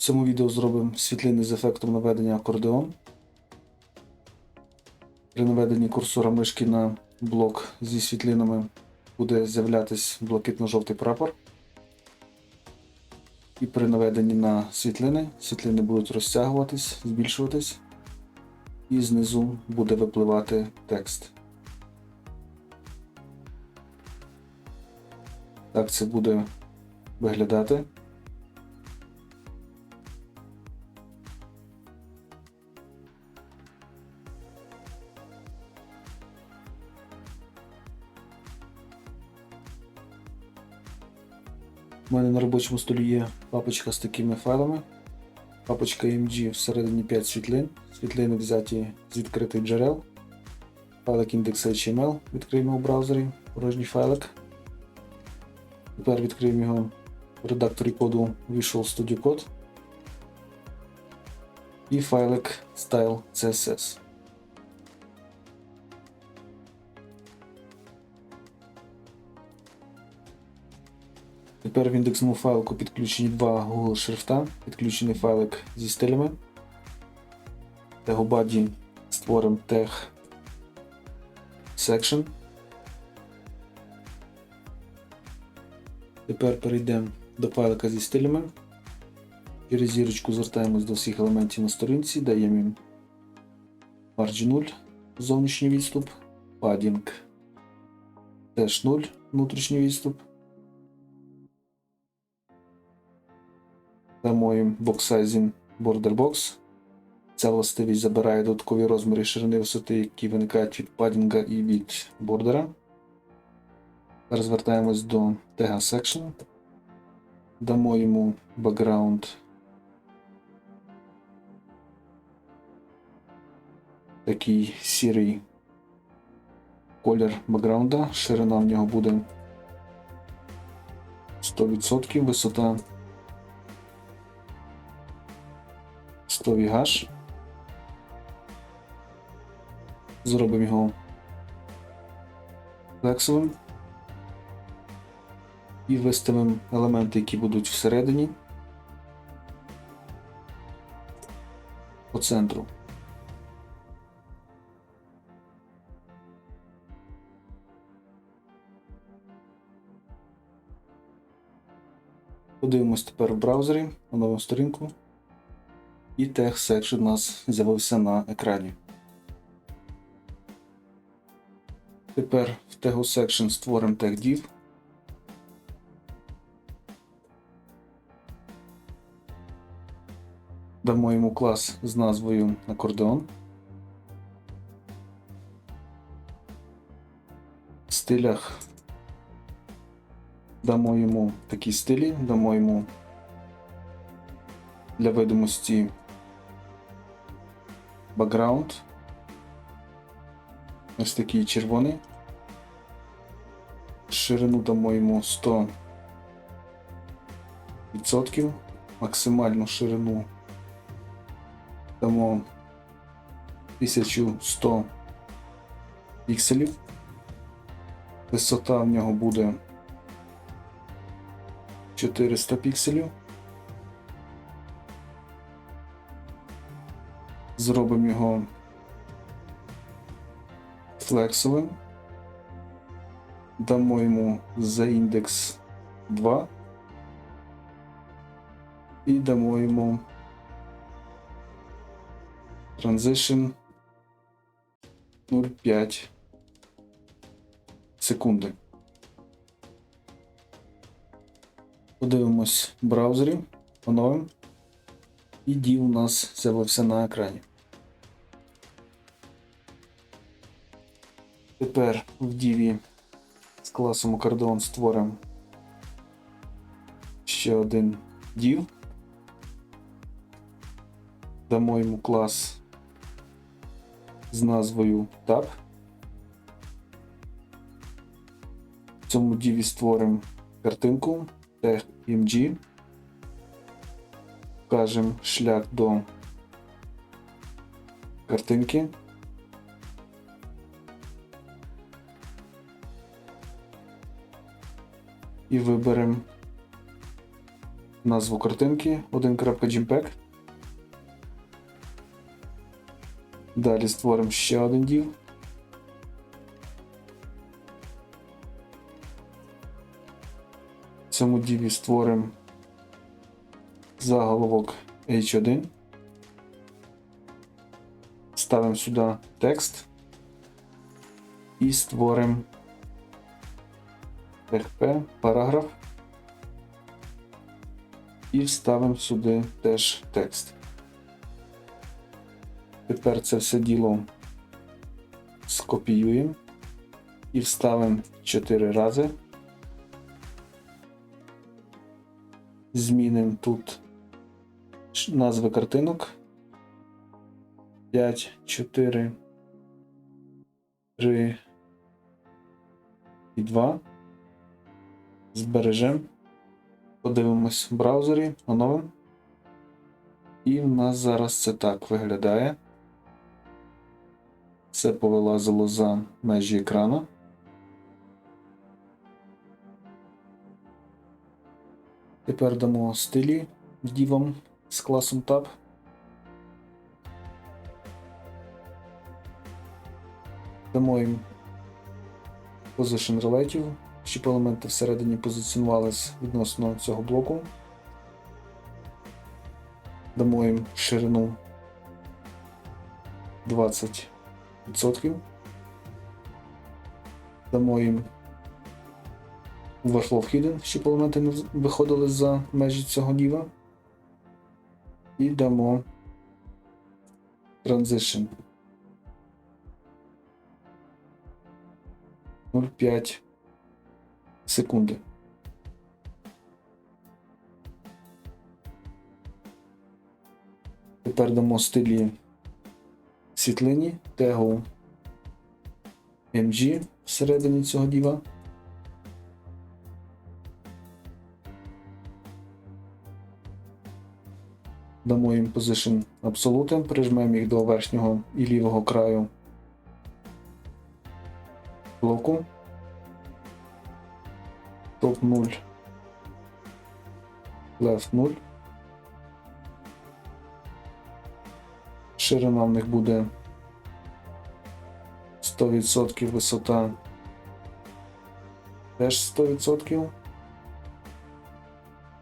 В цьому відео зробимо світлини з ефектом наведення акордеон. При наведенні курсора мишки на блок зі світлинами буде з'являтись блакитно-жовтий прапор. І при наведенні на світлини світлини будуть розтягуватись, збільшуватись, і знизу буде випливати текст. Так це буде виглядати. У мене на робочому столі є папочка з такими файлами. Папочка MG всередині 5 світлин. Світлини взяті з відкритих джерел. Файлик index.html відкриємо у браузері, порожній файлик. Тепер відкриємо його в редакторі коду Visual Studio Code. І файлик Style Тепер в індексному файлику підключені два Google шрифта, підключений файлик зі стилями. Тегобаді створимо тег section. Тепер перейдемо до файлика зі стилями. Через зірочку звертаємось до всіх елементів на сторінці, даємо їм margin 0, зовнішній відступ, padding теж 0, внутрішній відступ. Sizing border box. Ця властивість забирає додаткові розміри ширини висоти, які виникають від падінга і від бордера. Зараз звертаємось до тега section. Дамо йому background. Такий сірий колір бекграунда. Ширина в нього буде 100%, висота 100 VH. Зробимо його флексовим. І виставимо елементи, які будуть всередині по центру. Подивимось тепер в браузері на нову сторінку. І тег section у нас з'явився на екрані. Тепер в тегу section створимо тег div. Дамо йому клас з назвою акордеон. В стилях дамо йому такі стилі, дамо йому для видимості бакграунд. Ось такий червоний. Ширину дамо йому 100%. Максимальну ширину дамо 1100 пікселів. Висота в нього буде 400 пікселів. Зробимо його флексовим. Дамо йому за індекс 2 і дамо йому Transition 0,5 секунди. Подивимось в браузері, оновимо. І дів у нас з'явився на екрані. Тепер в діві з класом акордеон створимо ще один div. Дамо йому клас з назвою Tab. В цьому діві створимо картинку img. Вкажемо шлях до картинки. І виберемо назву картинки 1.jpg. Далі створимо ще один div. В цьому діві створимо заголовок H1. Ставимо сюди текст і створимо TXP, параграф. І вставимо сюди теж текст. Тепер це все діло скопіюємо і вставимо 4 рази. Змінимо тут назви картинок. 5, 4, 3 і 2. Збережемо. Подивимось в браузері, оновимо. І в нас зараз це так виглядає. Все повилазило за межі екрану. Тепер дамо стилі дівам з класом Tab. Дамо їм Position Relative, щоб елементи всередині позиціонувались відносно цього блоку. Дамо їм ширину 20%. Дамо їм Overflow Hidden, щоб елементи не виходили за межі цього діва. І дамо Transition 0,5 секунди. Тепер дамо стилі світлині, тегу MG всередині цього діва. Дамо їм position Absolute, прижмемо їх до верхнього і лівого краю блоку. Топ 0. Left 0. Ширина в них буде 100% висота теж 100%.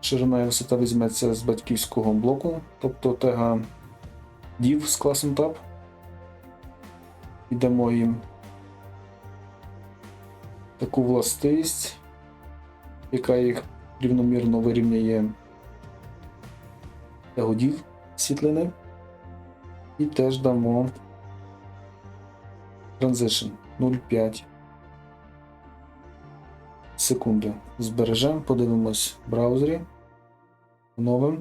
Ширина і висота візьметься з батьківського блоку, тобто тега div з класом tab. І їм таку властивість, яка їх рівномірно вирівняє div світлини. І теж дамо Transition 0,5 секунди. Збережемо, подивимось в браузері. Оновимо.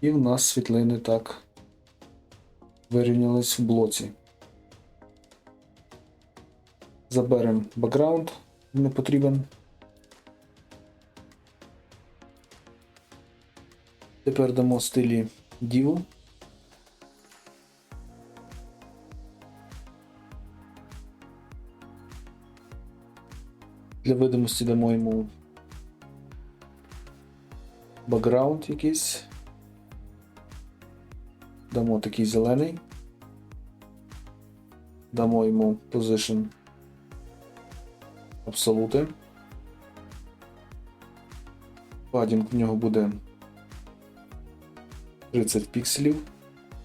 І в нас світлини так вирівнялись в блоці. Заберемо бекграунд, не потрібен. Тепер дамо стилі Div. Для видимості дамо йому бекграунд якийсь. Дамо такий зелений. Дамо йому position Absolute. Падінг в нього буде 30 пікселів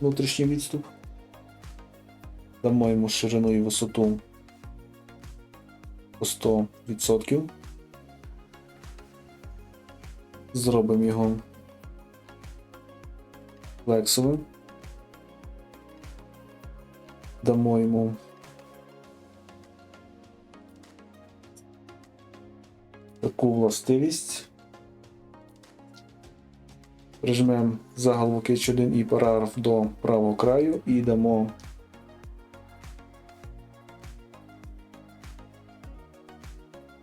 внутрішній відступ. Дамо йому ширину і висоту по 100%. Зробимо його флексовим. Дамо йому таку властивість. Прижмемо заголовок H1 і параграф до правого краю і дамо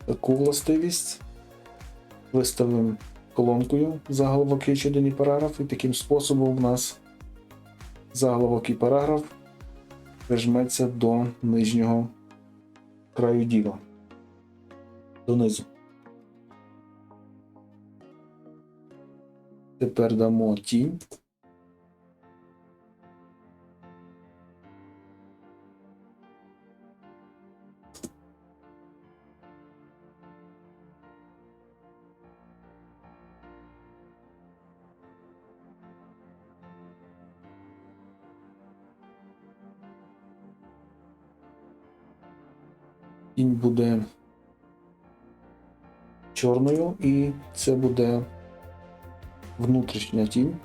таку властивість. Виставимо колонкою заголовок H1 і параграф, і таким способом в нас заголовок і параграф прижметься до нижнього краю діла. Донизу. Тепер дамо тінь. Тінь буде чорною, і це буде внутрішня тінь.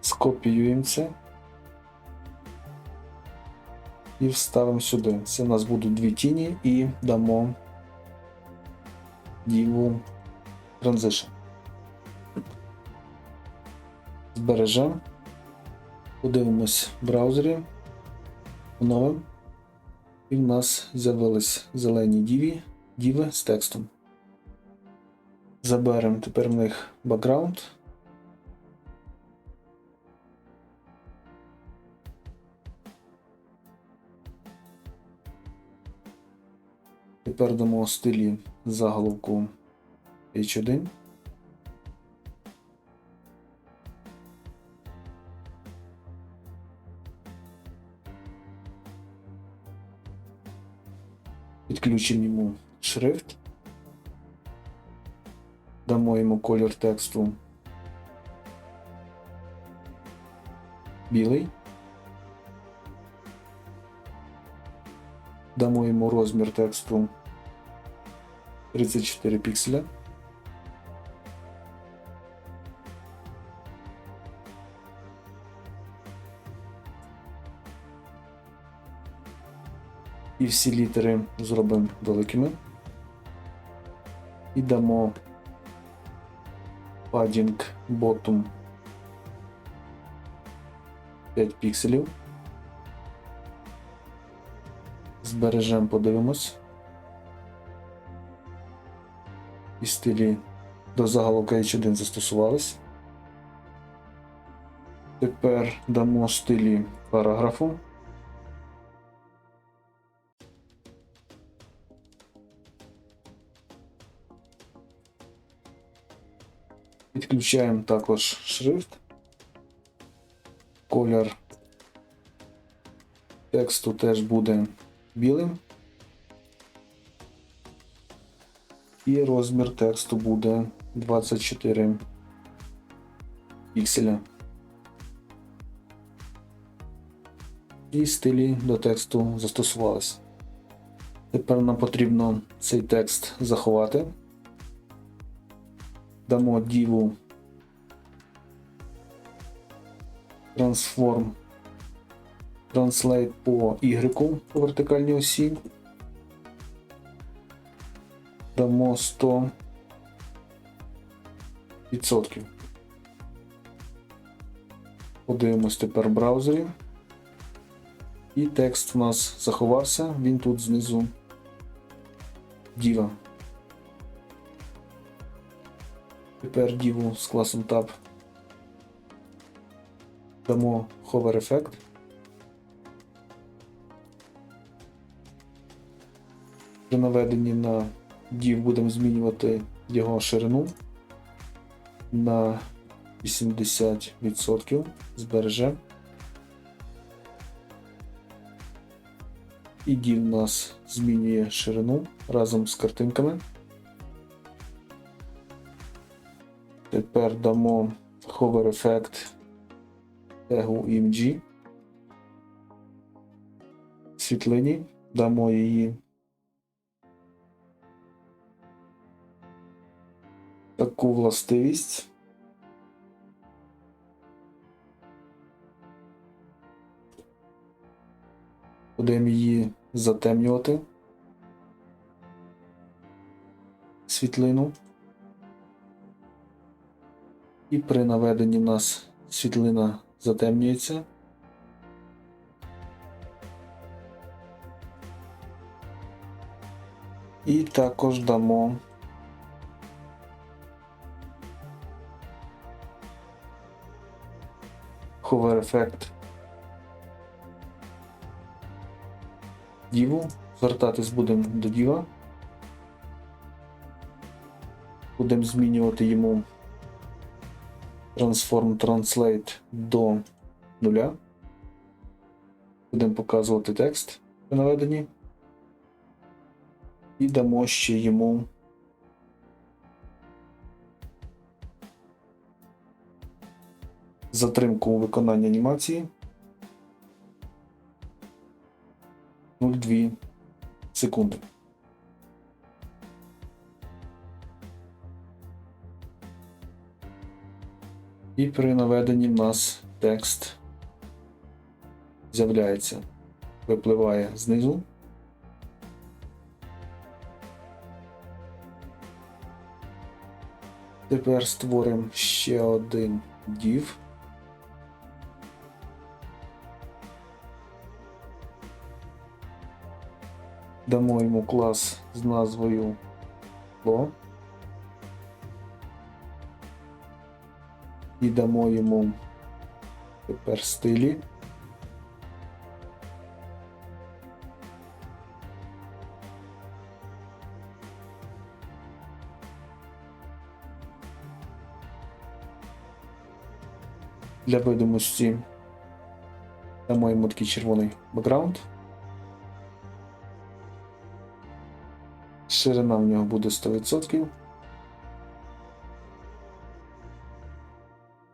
Скопіюємо це і вставимо сюди. Це у нас будуть дві тіні і дамо діву Transition. Збережемо. Подивимось в браузері. Оновимо. І в нас з'явились зелені діві, діви з текстом. Заберемо тепер в них бакграунд. Тепер дамо стилі заголовку H1. Підключимо йому шрифт. Дамо йому колір тексту білий. Дамо йому розмір тексту 34 пікселя. І всі літери зробимо великими. І дамо padding bottom 5 пікселів. Збережемо, подивимось. І стилі до заголовка H1 застосувались. Тепер дамо стилі параграфу. Підключаємо також шрифт. Колір тексту теж буде білим. І розмір тексту буде 24 пікселя. І стилі до тексту застосувалися. Тепер нам потрібно цей текст заховати. Дамо діву Transform Translate по Y по вертикальній осі. Дамо 100 відсотків. Подивимось тепер в браузері. І текст у нас заховався, він тут знизу діва. Тепер діву з класом Tab дамо Hover Effect. При наведенні на div будемо змінювати його ширину на 80%. Збережемо. І div у нас змінює ширину разом з картинками. Тепер дамо Hover Effect тегу IMG. Світлині, дамо її таку властивість. Будемо її затемнювати. Світлину. І при наведенні в нас світлина затемнюється. І також дамо hover ефект діву. Звертатись будемо до діва. Будемо змінювати йому Transform Translate до нуля. Будемо показувати текст при наведенні. І дамо ще йому затримку у виконанні анімації 0,2 секунди. І при наведенні в нас текст з'являється, випливає знизу. Тепер створимо ще один div. Дамо йому клас з назвою Flow. І дамо йому тепер стилі. Для видимості дамо йому такий червоний бекграунд. Ширина в нього буде 100%.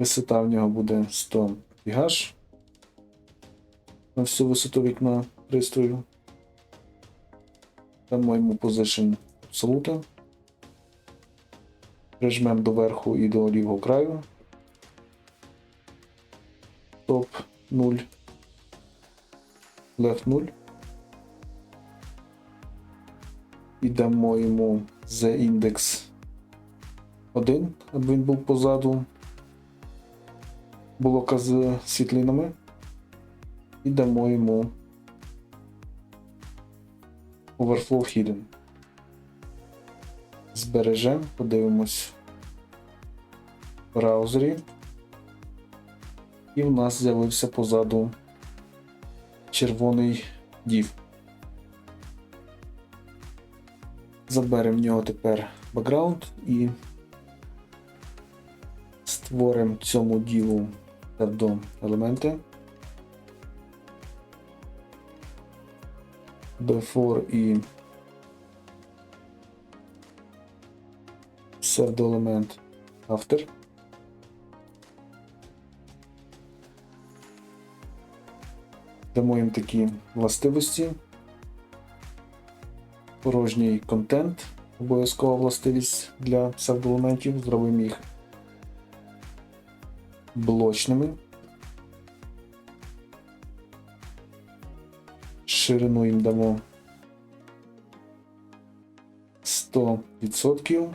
Висота в нього буде 100 гігаш на всю висоту вікна пристрою. Дамо йому position absolute. Прижмемо до верху і до лівого краю. Топ 0. Left 0. І дамо йому the index 1, аби він був позаду блока з світлинами. І дамо йому Overflow Hidden. Збережемо, подивимось в браузері. І в нас з'явився позаду червоний div. Заберемо в нього тепер бекграунд і створимо цьому діву псевдо елементи. Before і псевдоелемент After. Дамо їм такі властивості. Порожній контент, обов'язкова властивість для псевдоелементів, зробимо їх блочними. Ширину їм дамо 100%.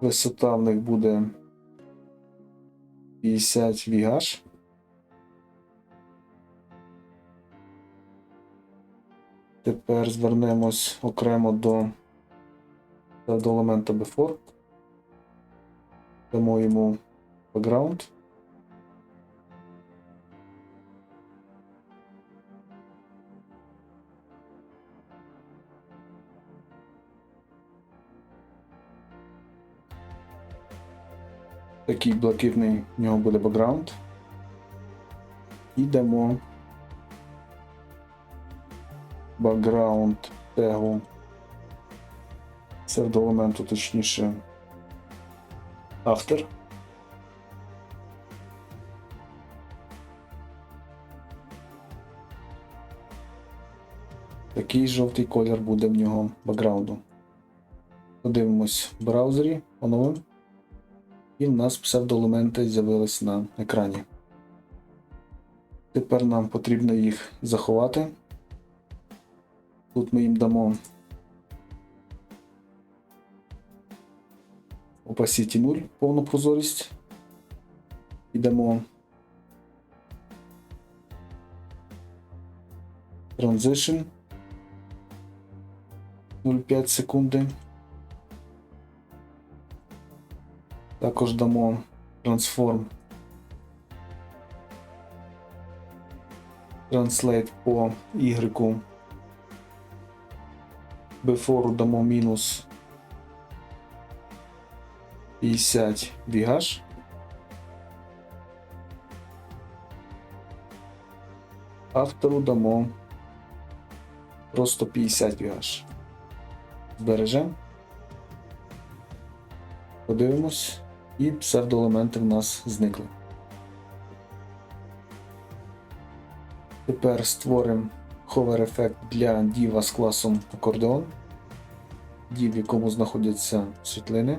Висота в них буде 50 вігаш. Тепер звернемось окремо до, до елемента before. Дамо йому background. Такий блакитний в нього буде бекграунд. І дамо бекграунд тегу псевдоелементу, точніше автор. Такий жовтий колір буде в нього бекграунду. Подивимось в браузері, оновимо. І в нас псевдоелементи з'явились на екрані. Тепер нам потрібно їх заховати. Тут ми їм дамо opacity 0, повну прозорість. І дамо transition 0,5 секунди. Також дамо transform translate по Y. Before дамо мінус 50 бігаш. Автору дамо просто 50 бігаш. Збережемо. Подивимось, і псевдоелементи в нас зникли. Тепер створимо hover ефект для діва з класом акордеон. Дів, в якому знаходяться світлини.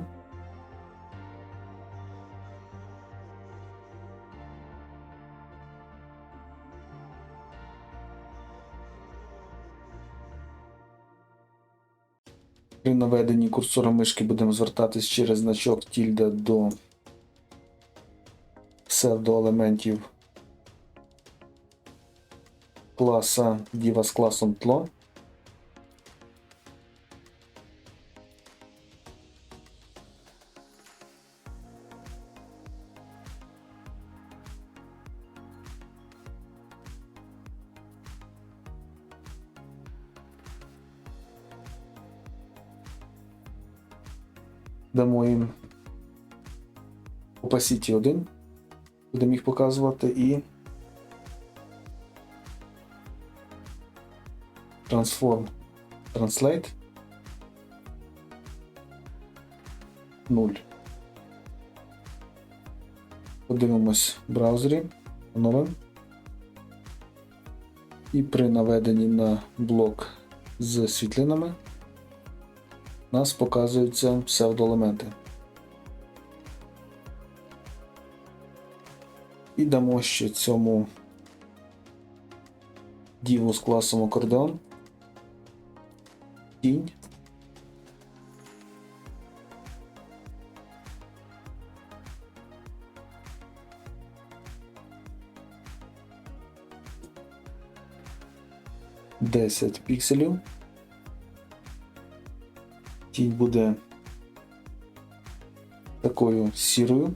При наведенні курсора мишки будемо звертатись через значок тільда до псевдоелементів класа діва з класом тло. Дамо їм opacity 1, будемо їх показувати і Transform Translate 0. Подивимось в браузері, оновимо. І при наведенні на блок з світлинами у нас показуються псевдоелементи. І дамо ще цьому діву з класом акордеон. Тінь. Десять пікселів. Тінь буде такою сірою.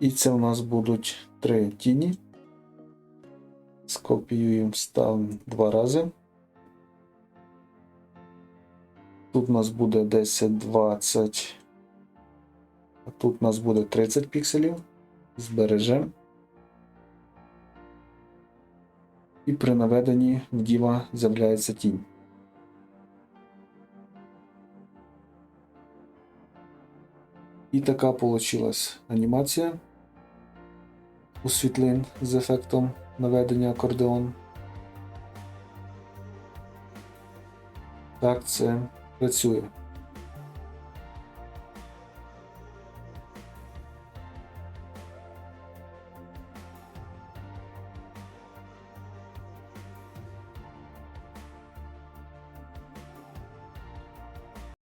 І це у нас будуть три тіні. Скопіюємо, ставимо два рази. Тут у нас буде 10, 20, а тут у нас буде 30 пікселів. Збережемо. І при наведенні в діва з'являється тінь. І така получилась анімація у світлин з ефектом наведення акордеон. Так це працює.